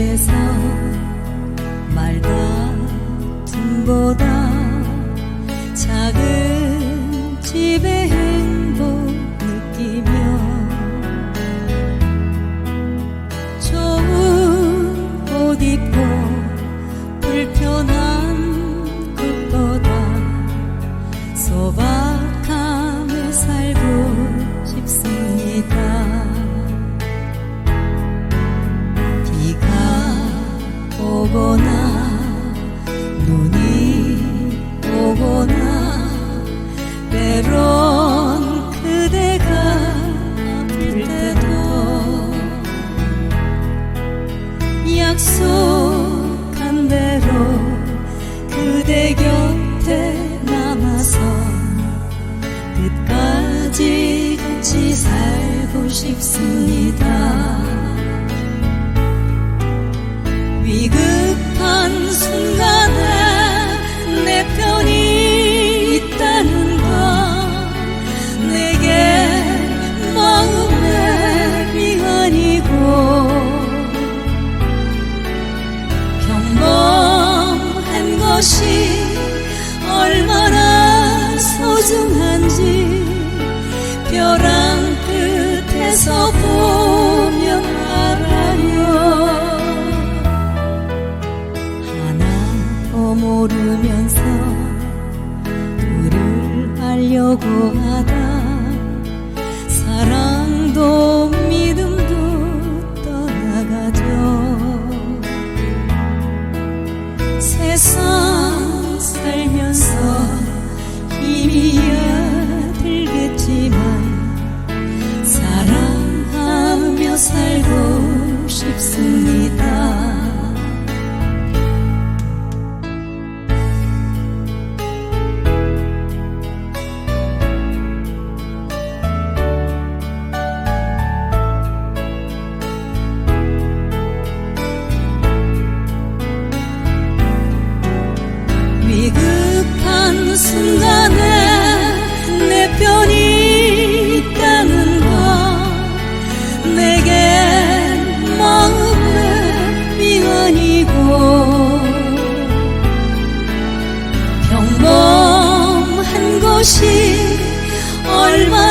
그래서 말 같은 보다. 모르면서 그를 알려고 하다. 사랑도 믿음도 떠나가죠. 세상 살면서 힘이 들겠지만 사랑하며 살고 싶습니다. 순간에 내 편이 있다는 건 내게 마음의 미안이고 평범한 것이 얼마나